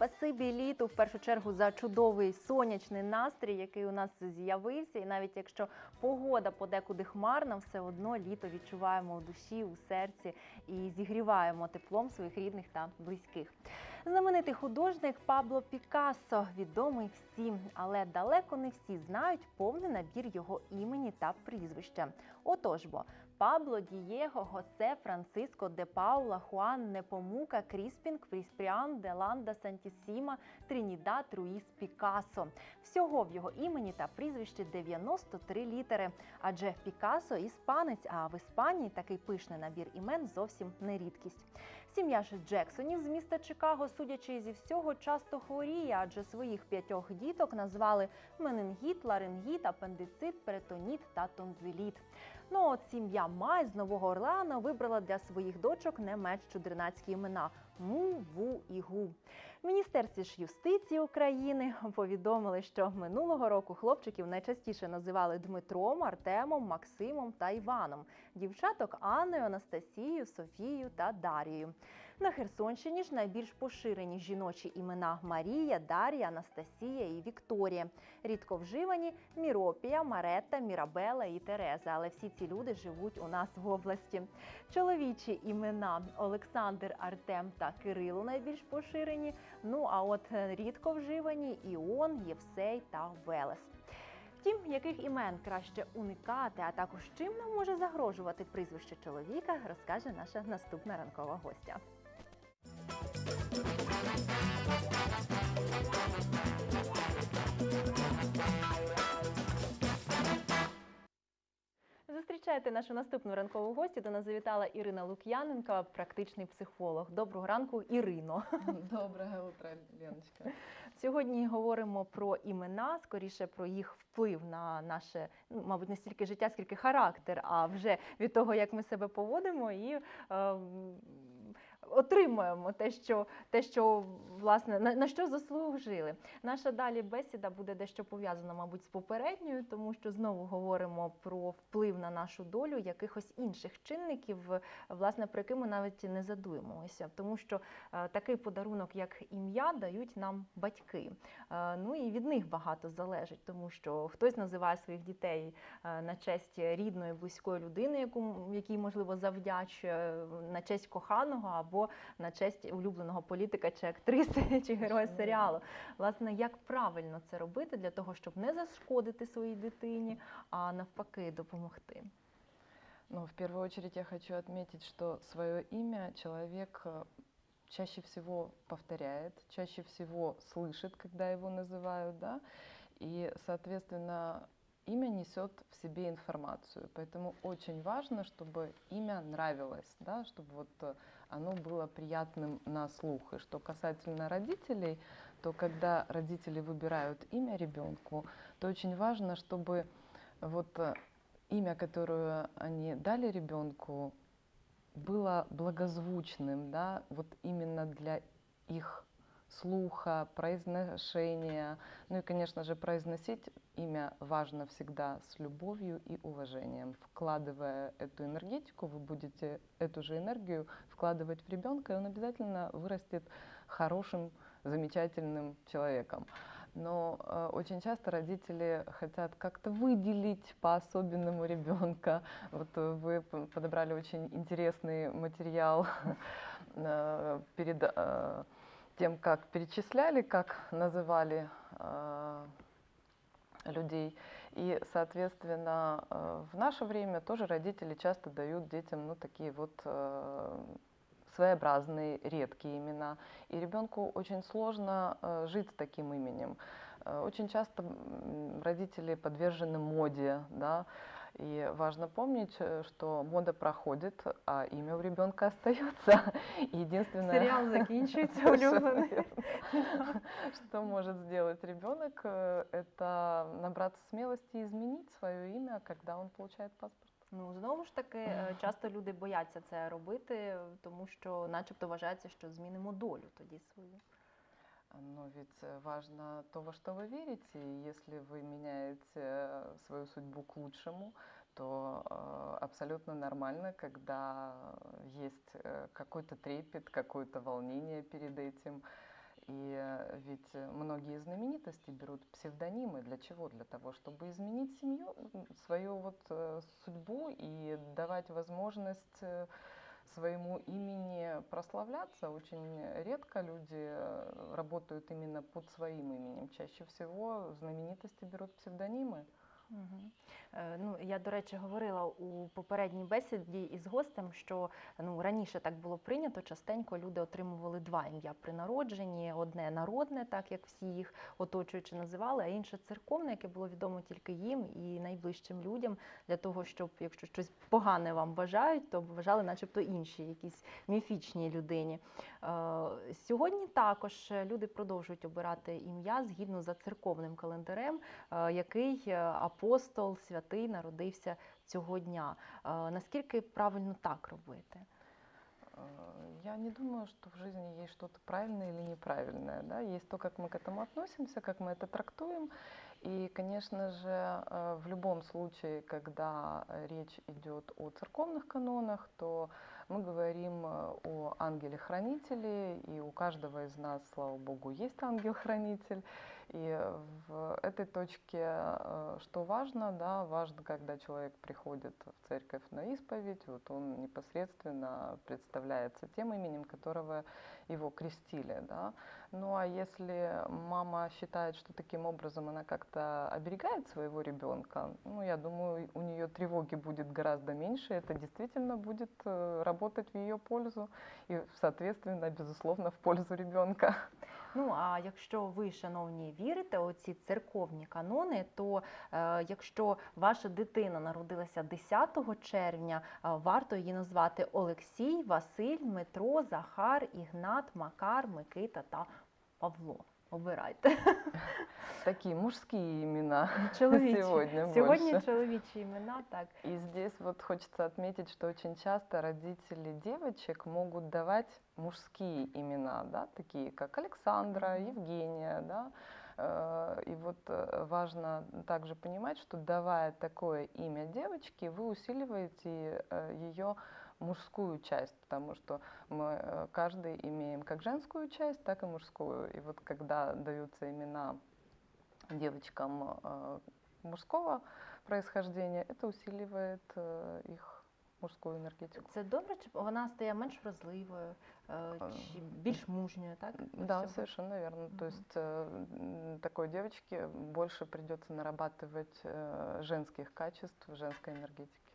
Спасибі літу в першу чергу за чудовий сонячний настрій, який у нас з'явився. І навіть якщо погода подекуди хмарна, все одно літо відчуваємо у душі, у серці і зігріваємо теплом своїх рідних та близьких. Знаменитий художник Пабло Пікассо відомий всім, але далеко не всі знають повний набір його імені та прізвища. Отож бо Пабло Дієго Госе Франциско де Паула Хуан Непомука Кріспінг Фріспріан, Деланда, Сантісіма Тринідад Руїс Пікассо. Всього в його імені та прізвищі 93 літери. Адже Пікасо іспанець, а в Іспанії такий пишний набір імен зовсім не рідкість. Сім'я ж Джексонів з міста Чикаго, судячи зі всього, часто хворіє, адже своїх п'ятьох діток назвали менингіт, ларингіт, апендицит, перитоніт та тонзиліт. Ну от сім'я Май з Нового Орлеана вибрала для своїх дочок не менш чудернацькі імена Му, Ву і Гу. Міністерстві ж юстиції України повідомили, що минулого року хлопчиків найчастіше називали Дмитром, Артемом, Максимом та Іваном, дівчаток Анною, Анастасією, Софією та Дарією. На Херсонщині ж найбільш поширені жіночі імена Марія, Дар'я, Анастасія і Вікторія. Рідко вживані Міропія, Маретта, Мірабела і Тереза. Але всі ці люди живуть у нас в області. Чоловічі імена Олександр, Артем та Кирило найбільш поширені. Ну а от е, рідко вживані Іон, Євсей та Велес. Втім, яких імен краще уникати, а також чим нам може загрожувати прізвище чоловіка, розкаже наша наступна ранкова гостя. Зустрічайте нашу наступну ранкову гостю. До нас завітала Ірина Лук'яненко, практичний психолог. Доброго ранку, Ірино. Доброе утро, Леночка. Сьогодні говоримо про імена, скоріше про їх вплив на наше, ну, мабуть, не стільки життя, скільки характер, а вже від того, як ми себе поводимо, і е, отримуємо те, що, те, що власне на, на що заслужили. Наша далі бесіда буде дещо пов'язана, мабуть, з попередньою, тому що знову говоримо про вплив на нашу долю якихось інших чинників, власне, про які ми навіть не задумуємося, тому що е, такий подарунок, як ім'я, дають нам батьки. Е, Ну і від них багато залежить, тому що хтось називає своїх дітей е, на честь рідної, близької людини, яку якій можливо завдячує, на честь коханого або на честь улюбленого політика чи актриси, чи героя Точно. серіалу. Власне, як правильно це робити для того, щоб не зашкодити своїй дитині, а навпаки допомогти. Ну, в первую очередь я хочу отметить, что свое имя человек э, чаще всего повторяет, чаще всего слышит, когда его называют, да, и, соответственно, имя несет в себе информацию, поэтому очень важно, чтобы имя нравилось, да, чтобы вот э, оно было приятным на слух. И что касательно родителей, то когда родители выбирают имя ребенку, то очень важно, чтобы вот э, имя, которое они дали ребенку, было благозвучным, да, вот именно для их слуха, произношения. Ну и, конечно же, произносить имя важно всегда с любовью и уважением. Вкладывая эту энергетику, вы будете эту же энергию вкладывать в ребенка, и он обязательно вырастет хорошим, замечательным человеком. Но э, очень часто родители хотят как-то выделить по-особенному ребенка. Вот э, вы подобрали очень интересный материал э, перед э, тем, как перечисляли, как называли э, людей. И, соответственно, э, в наше время тоже родители часто дают детям ну, такие вот э, своеобразные, редкие имена. И ребенку очень сложно э, жить с таким именем. Э, Очень часто родители подвержены моде, да, и важно помнить, э, что мода проходит, а имя у ребенка остается. И Единственное, Серіал закінчується Совершенно улюблений. верно. Что может сделать ребенок, э, это набраться смелости и изменить свое имя, когда он получает паспорт. Ну знову ж таки, е, часто люди бояться це робити, тому що, начебто, вважається, що змінимо долю тоді свою. Но ведь э, важно то, во что вы верите. И если вы меняете э, свою судьбу к лучшему, то э, абсолютно нормально, когда есть какой-то трепет, какое-то волнение перед этим. И ведь многие знаменитости берут псевдонимы. Для чего? Для того, чтобы изменить семью, свою вот судьбу и давать возможность своему имени прославляться. Очень редко люди э, работают именно под своим именем. Чаще всего знаменитости берут псевдонимы. Е, Ну, я, до речі, говорила у попередній бесіді із гостем, що ну, раніше так було прийнято, частенько люди отримували два ім'я при народженні: одне народне, так як всі їх оточуючи називали, а інше церковне, яке було відомо тільки їм і найближчим людям, для того, щоб якщо щось погане вам бажають, то вважали, начебто, інші, якісь міфічній людині. Е, Сьогодні також люди продовжують обирати ім'я згідно за церковним календарем, е, який апостол святий народився цього дня. Наскільки правильно так робити? Я не думаю, что в жизни есть что-то правильное или неправильное. Да? Есть то, как мы к этому относимся, как мы это трактуем. И, конечно же, э, в любом случае, когда речь идет о церковных канонах, то мы говорим э, о ангеле-хранителе, и у каждого из нас, слава богу, есть ангел-хранитель. И в этой точке э, что важно, да, важно, когда человек приходит в церковь на исповедь, вот он непосредственно представляется тем именем, которого его крестили, да. Ну а если мама считает, что таким образом она как-то оберегает своего ребенка, ну я думаю, у нее тревоги будет гораздо меньше, это действительно будет э, работать в ее пользу и, соответственно, безусловно, в пользу ребенка. Ну а якщо ви, шановні, вірите у ці церковні канони, то е, якщо ваша дитина народилася 10 червня, е, варто її назвати Олексій, Василь, Дмитро, Захар, Ігнат, Макар, Микита та Павло. Обирайте. Такие мужские имена Чоловічі. сегодня Сьогодні больше. чоловічі імена, так. И здесь вот хочется отметить, что очень часто родители девочек могут давать мужские имена, да, такие как Александра, Мгм. Евгения, да. Э, И вот э, важно также понимать, что давая такое имя девочке, вы усиливаете ее мужскую часть, потому что мы э, каждый имеем как женскую часть, так и мужскую. И вот когда даются имена девочкам э, мужского происхождения, это усиливает э, их мужскую энергетику. Це добре, чи вона стає менш вразливою, чи більш мужньою, так? Да, совершенно верно. То Мгм. есть такой девочке больше придется нарабатывать женских качеств, женской энергетики.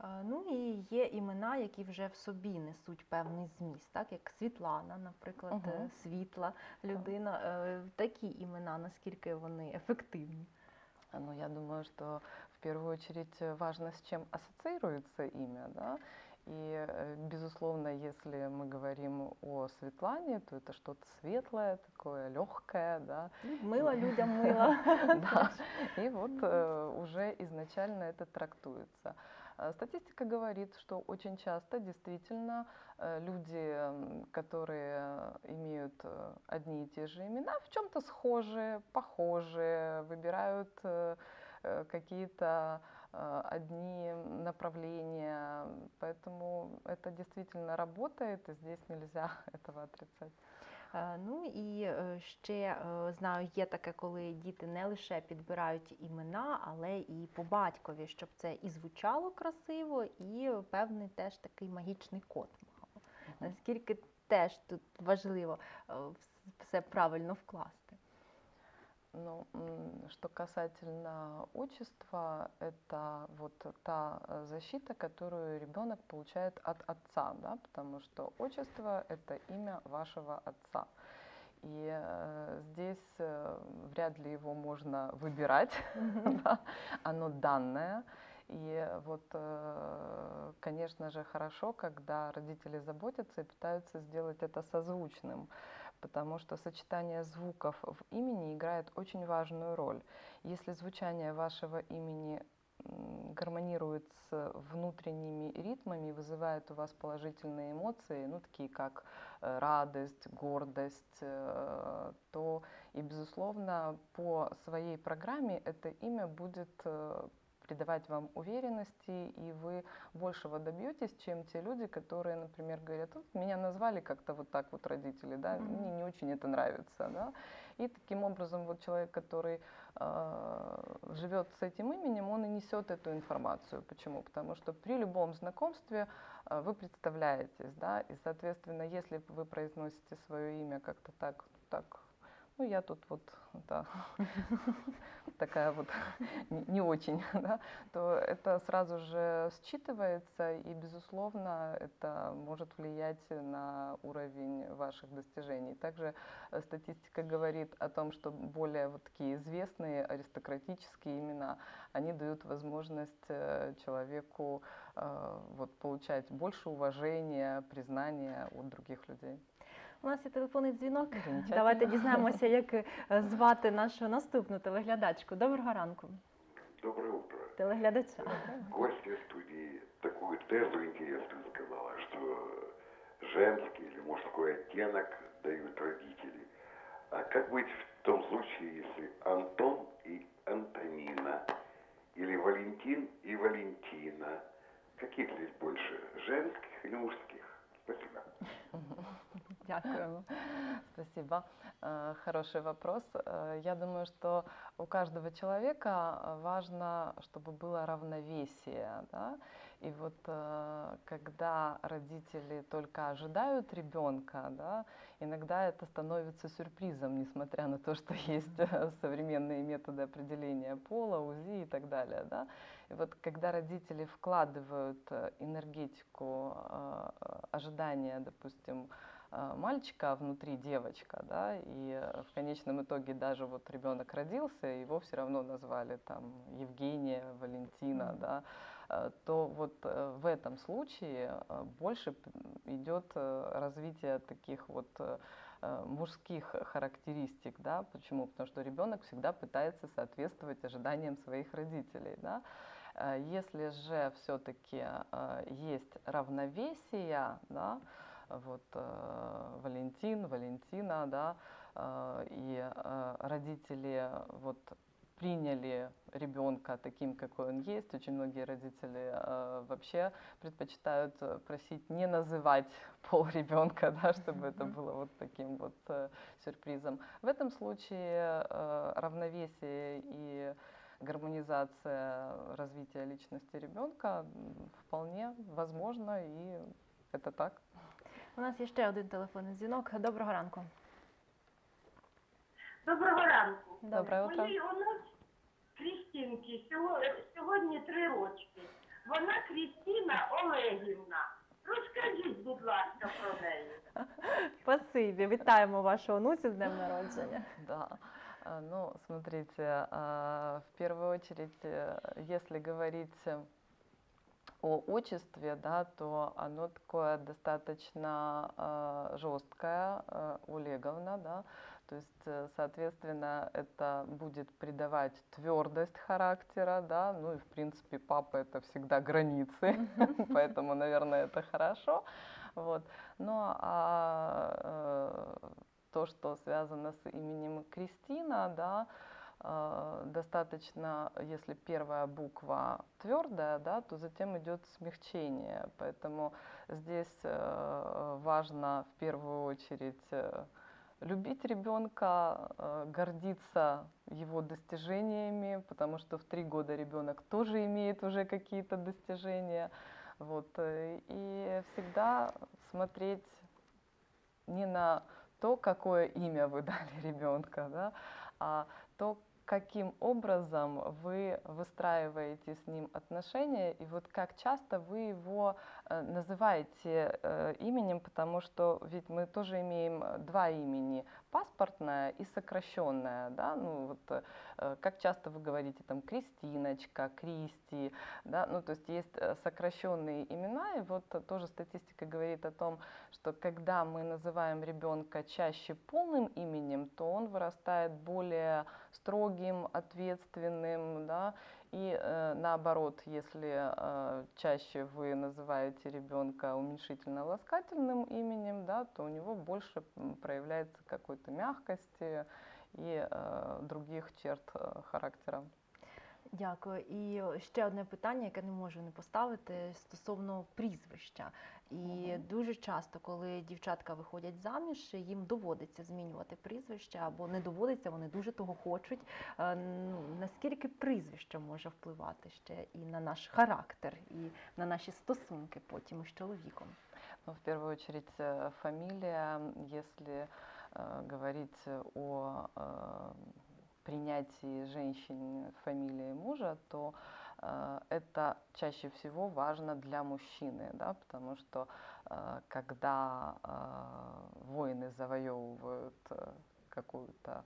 Е, Ну і є імена, які вже в собі несуть певний зміст, так як Світлана, наприклад, Мгм. е, світла людина. Е, Такі імена, наскільки вони ефективні. А, Ну, я думаю, что в первую очередь э, важно, с чем ассоциируется имя, да. И, э, безусловно, если мы говорим о Светлане, то это что-то светлое, такое легкое, да, Ну, Мила людям мила. Да, и вот э, уже изначально это трактуется. А Статистика говорит, что очень часто действительно э, люди, которые имеют э, одни и те же имена, в чем-то схожие, похожие, выбирают э, э, какие-то э, одни направления, поэтому это действительно работает, и здесь нельзя этого отрицать. Е, Ну і е, ще е, знаю, є таке, коли діти не лише підбирають імена, але і по батькові, щоб це і звучало красиво, і певний теж такий магічний код мало. Наскільки теж тут важливо все правильно вкласти. Ну, что касательно отчества, это вот та э, защита, которую ребенок получает от отца, да, потому что отчество это имя вашего отца. И э, здесь э, вряд ли его можно выбирать, да, оно данное. И вот, э, конечно же, хорошо, когда родители заботятся и пытаются сделать это созвучным, потому что сочетание звуков в имени играет очень важную роль. Если звучание вашего имени гармонирует с внутренними ритмами, вызывает у вас положительные эмоции, ну, такие как э, радость, гордость, э, то и, безусловно, по своей программе это имя будет э, придавать вам уверенности, и вы большего добьетесь, чем те люди, которые, например, говорят, вот меня назвали как-то вот так вот родители, да, Мгм. мне не очень это нравится, да, и таким образом вот человек, который э, живет с этим именем, он и несет эту информацию. Почему? Потому что при любом знакомстве э, вы представляетесь, да, и, соответственно, если вы произносите свое имя как-то так, так, ну я тут вот, да, такая вот не, очень, да, то это сразу же считывается, и, безусловно, это может влиять на уровень ваших достижений. Также э, статистика говорит о том, что более вот такие известные аристократические имена, они дают возможность э, человеку э, вот, получать больше уважения, признания от других людей. У нас є телефонний дзвінок. Замечательно. Давайте дізнаємося, як е, звати нашу наступну телеглядачку. Доброго ранку, Доброе утро. телеглядача. Гостья студии такую тезу интересную сказала, что женский или мужской оттенок дают родители. А как быть в том случае, если Антон и Антонина, или Валентин и Валентина? Каких здесь больше, женских или мужских? Спасибо. Дякуємо. Спасибо. Э, Хороший вопрос. Э, Я думаю, что у каждого человека важно, чтобы было равновесие. Да? И вот э, когда родители только ожидают ребенка, да, иногда это становится сюрпризом, несмотря на то, что есть современные методы определения пола, УЗИ и так далее. Да? И вот когда родители вкладывают энергетику ожидания, допустим, мальчика, а внутри девочка, да, и э, в конечном итоге даже вот ребенок родился, его все равно назвали там Евгения, Валентина, да, э, то вот э, в этом случае больше идет развитие таких вот мужских характеристик, да, почему? Потому что ребенок всегда пытается соответствовать ожиданиям своих родителей, да. Если же все-таки есть равновесие, да, вот э, Валентин, Валентина, да, э, и э, родители вот приняли ребенка таким, какой он есть. Очень многие родители э, вообще предпочитают просить не называть пол ребенка, да, чтобы это было вот таким вот э, сюрпризом. В этом случае э, равновесие и гармонизация развития личности ребенка вполне возможно, и это так. У нас є ще один телефонний дзвінок. Доброго ранку. Доброго ранку. Доброе утро. Моїй онуці Крістінки сьогодні три рочки. Вона Крістіна Олегівна. Розкажіть, будь ласка, про неї. Спасибі, вітаємо вашу онуцю з днем народження. Да. Ну, смотрите, в первую очередь, если говорить о отчестве, да, то оно такое достаточно жесткое, Олеговна, да, то есть, э, соответственно, это будет придавать твердость характера, да, ну и в принципе папа это всегда границы, поэтому, наверное, это хорошо, вот. Ну а э, то, что связано с именем Кристина, да, э, достаточно, если первая буква твердая, да, то затем идет смягчение. Поэтому здесь э, важно в первую очередь э, любить ребенка, э, гордиться его достижениями, потому что в три года ребенок тоже имеет уже какие-то достижения. Вот, э, и всегда смотреть не на то, какое имя вы дали ребенка, да, а то, каким образом вы выстраиваете с ним отношения и вот как часто вы его э, называете э, именем, потому что ведь мы тоже имеем э, два имени, паспортное и сокращенное, да, ну вот как часто вы говорите там Кристиночка, Кристи, да, ну то есть есть сокращенные имена, и вот тоже статистика говорит о том, что когда мы называем ребенка чаще полным именем, то он вырастает более строгим, ответственным, да, и э, наоборот, если э, чаще вы называете ребенка уменьшительно-ласкательным именем, да, то у него больше проявляется какой-то мягкости и э, других черт э, характера. Дякую. І ще одне питання, яке не можу не поставити стосовно прізвища. І Мгм. дуже часто, коли дівчатка виходять заміж, їм доводиться змінювати прізвище або не доводиться, вони дуже того хочуть. Е, Ну, наскільки прізвище може впливати ще і на наш характер, і на наші стосунки потім із чоловіком? Ну, в первую очередь, э, фамилия, если э, говорить о э, принятии женщин фамилии мужа, то э, это чаще всего важно для мужчины, да, потому что э, когда э, воины завоевывают э, какую-то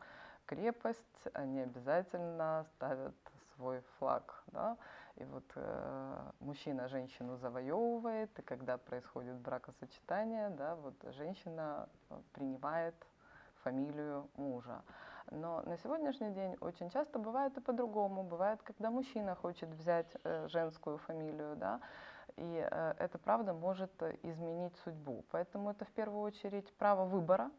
крепость, они обязательно ставят свой флаг, да, и вот э, мужчина женщину завоевывает, и когда происходит бракосочетание, да, вот женщина э, принимает фамилию мужа. Но на сегодняшний день очень часто бывает и по-другому. Бывает, когда мужчина хочет взять э, женскую фамилию, да, и э, это правда может э, изменить судьбу. Поэтому это в первую очередь право выбора,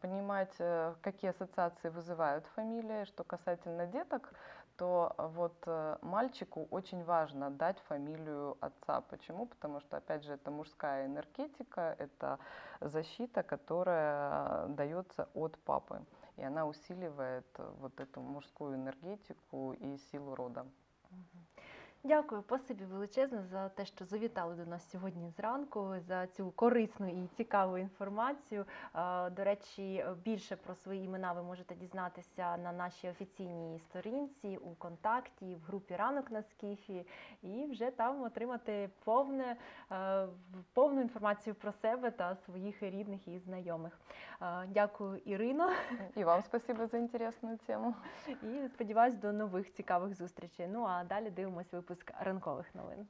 понимать, какие ассоциации вызывают фамилии. Что касательно деток, то вот мальчику очень важно дать фамилию отца. Почему? Потому что, опять же, это мужская энергетика, это защита, которая дается от папы. И она усиливает э, вот эту мужскую энергетику и силу рода. Дякую, спасибі величезне за те, що завітали до нас сьогодні зранку, за цю корисну і цікаву інформацію. До речі, більше про свої імена ви можете дізнатися на нашій офіційній сторінці у контакті, в групі ранок на скіфі, і вже там отримати повне, повну інформацію про себе та своїх рідних і знайомих. Дякую, Ірино, И вам спасибо за интересную тему. і сподіваюсь до нових цікавих зустрічей. Ну а далі дивимось випуск ранкових новин.